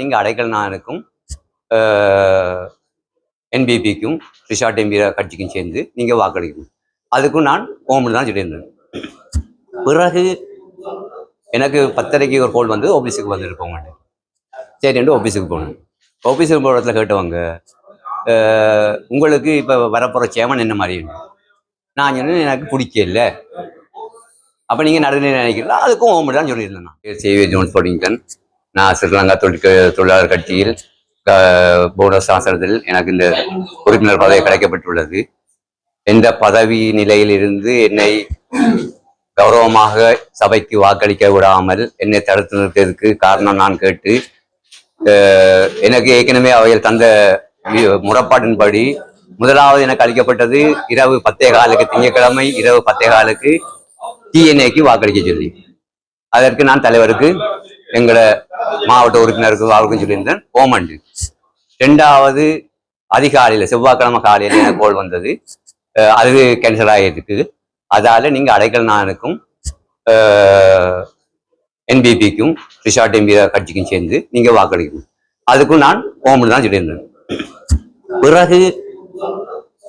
நீங்கள் அடைக்கல் இருக்கும். என்பிபிக்கும் ரிஷாட் எம்பி கட்சிக்கும் சேர்ந்து நீங்கள் வாக்களிக்கணும். அதுக்கும் நான் ஓம்னு தான் சொல்லியிருந்தேன் பிறகு எனக்கு பத்தரைக்கு ஒரு கோல் வந்து ஆஃபீஸுக்கு வந்துருப்போம் சரிண்டு ஆஃபீஸுக்கு போனேன் ஆஃபீஸுக்கு போகிற இடத்துல கேட்டவங்க உங்களுக்கு இப்போ வரப்போகிற சேமன் என்ன மாதிரி நான் சொன்னேன் எனக்கு பிடிக்கல அப்போ நீங்கள் நடுநிலை நினைக்கிறீங்களா? அதுக்கும் ஓம்பு தான் சொல்லியிருந்தேன் நான். சேவியர் ஜோன்ஸ் பொடிங்கன் நான் ஸ்ரீலங்கா தொழிற்க தொழிலாளர் கட்சியில் போனஸ் ஆசனத்தில் எனக்கு இந்த உறுப்பினர் பதவி கிடைக்கப்பட்டுள்ளது. எந்த பதவி நிலையில் இருந்து என்னை கௌரவமாக சபைக்கு வாக்களிக்க விடாமல் என்னை தடுத்து நிறுத்தியதற்கு காரணம் நான் கேட்டு எனக்கு ஏற்கனவே அவையில் தந்த வி- முறைப்பாட்டின்படி முதலாவது எனக்கு அளிக்கப்பட்டது இரவு பத்தே காலுக்கு திங்கட்கிழமை இரவு பத்தே காலுக்கு டிஎன்ஏக்கு வாக்களிக்க சொல்லி. அதற்கு நான் தலைவருக்கு எங்களை மாவட்ட உறுப்பினருக்கு அவருக்கும் சொல்லியிருந்தேன். ஓமண்டு. ரெண்டாவது அதிகாலையில் செவ்வாய்க்கிழமை காலையில் எனக்கு கோல் வந்தது. அது கேன்சல் ஆகிருக்கு அதால நீங்க அடைக்கல் நானுக்கும் என்பிபிக்கும் ரிஷாட் எம்பி கட்சிக்கும் சேர்ந்து நீங்க வாக்களிக்கணும். அதுக்கும் நான் ஓம்னு தான் சொல்லியிருந்தேன். பிறகு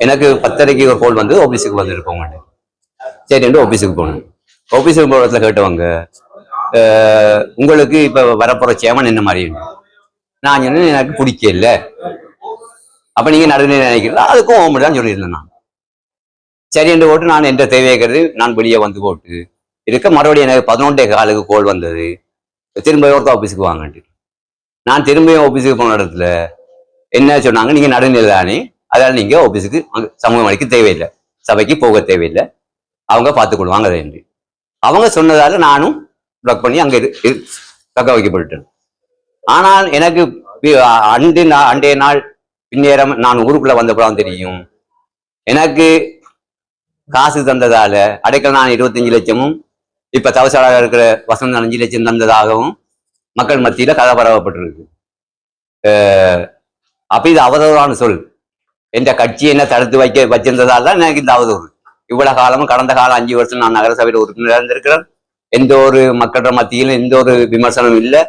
எனக்கு பத்தரைக்கு ஒரு கோல் வந்து ஆஃபீஸுக்கு வந்துருப்போம் சரின்ட்டு ஆஃபீஸுக்கு போனேன். ஆஃபீஸுக்கு போகிறதுல கேட்டவங்க உங்களுக்கு இப்போ வரப்போகிற சேமன் என்ன மாதிரி? நான் சொன்னேன் எனக்கு பிடிக்கல அப்போ நீங்கள் நடுநிலை நினைக்கிறீங்களா? அதுக்கும் ஓம்பு தான் சொல்லியிருந்தேன் நான். சரி என்று போட்டு நான் என்ற தேவையாக்கிறது நான் வெளியே வந்து போட்டு இருக்க மறுபடியும் எனக்கு பதினொன்றே காலுக்கு கோல் வந்தது. திரும்ப ஒருத்த ஆஃபீஸுக்கு வாங்கன்ட்டு. நான் திரும்ப ஆஃபீஸுக்கு போன இடத்துல என்ன சொன்னாங்க? நீங்கள் நடுநிலை தானே. அதனால் நீங்கள் ஆஃபீஸுக்கு சமூகம் அளிக்க தேவையில்லை. சபைக்கு போக தேவையில்லை. அவங்க பார்த்துக்கொள்வாங்க அதை என்று. அவங்க சொன்னதால நானும் பிளாக் பண்ணி அங்கே தக்க வைக்கப்பட்டேன் ஆனால் எனக்கு வி- அண்டு நா- அண்டைய நாள் பின்னேறம் நான் ஊருக்குள்ள வந்தப்பறம் தெரியும். எனக்கு காசு தந்ததால அடைக்கல் நான் இருபத்தஞ்சு லட்சமும் இப்ப தவசாளாக இருக்கிற வசந்த அஞ்சு லட்சம் தந்ததாகவும் மக்கள் மத்தியில கதை பரவப்பட்டிருக்கு. அப்போ அப்ப இது அவதூறான சொல். என்ற கட்சி என்ன தடுத்து வைக்க வச்சிருந்ததால் தான் எனக்கு இந்த அவதூறு. இவ்வளவு காலமும் கடந்த காலம் அஞ்சு வருஷம் நான் நகரசபையில் உறுப்பினராக இருந்திருக்கிறேன். எந்த ஒரு மக்கள மத்தியிலும் எந்த ஒரு விமர்சனமும் இல்லை.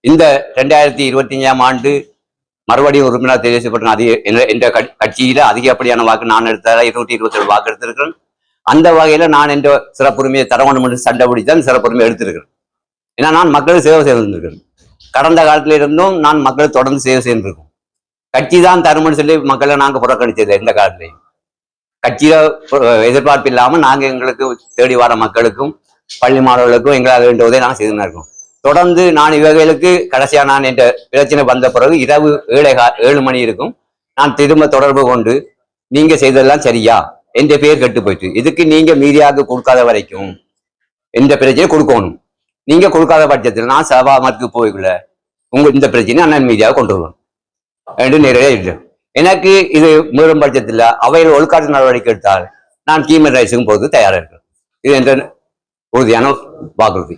இந்த ரெண்டாயிரத்தி இருபத்தி அஞ்சாம் ஆண்டு மறுபடியும் உறுப்பினர் தெரிவிக்கப்பட்ட அதிக என்ற- கட்சியில அதிகப்படியான வாக்கு நான் எடுத்தால இருநூத்தி இருபத்தி ஏழு வாக்கு எடுத்திருக்கிறேன். அந்த வகையில நான் என்ற சிறப்புரிமையை தர வேண்டும் என்று சண்டை பிடித்தான் சிறப்புரிமை எடுத்திருக்கிறேன். ஏன்னா நான் மக்களுக்கு சேவை செய்திருந்திருக்கிறேன் கடந்த காலத்துல இருந்தும் நான் மக்களை தொடர்ந்து சேவை செய்திருக்கோம் கட்சி தான் தருமனு சொல்லி மக்களை நாங்கள் புறக்கணிச்சது எந்த காலத்திலையும். கட்சியில எதிர்பார்ப்பு இல்லாம நாங்க எங்களுக்கு தேடி வர மக்களுக்கும் பள்ளி மாணவர்களுக்கும் எங்களால் வேண்டுவதை நாங்கள் செய்து இருக்கோம் தொடர்ந்து நான் இவர்களுக்கு கடைசியா நான் என்ற பிரச்சனை வந்த பிறகு இரவு ஏழை கா- ஏழு மணி இருக்கும். நான் திரும்ப தொடர்பு கொண்டு நீங்க செய்ததெல்லாம் சரியா? என்ற பேர் கெட்டு போயிட்டு இதுக்கு நீங்க மீதியாக கொடுக்காத வரைக்கும் எந்த பிரச்சனையும் கொடுக்கணும். நீங்க கொடுக்காத பட்சத்தில் நான் சபாமத்துக்கு போய்க்குள்ள உங்க இந்த பிரச்சனையை அண்ணன் மீதியாக கொண்டு வரணும் என்று நிறைய இல்லை எனக்கு இது மீறும் பட்சத்தில் அவையில் ஒழுக்காற்று நடவடிக்கை எடுத்தால் நான் கீமன் ரைஸுக்கும் போது தயாராக இருக்கிறேன் இது என்ற ওদিয়ানো বাদরদি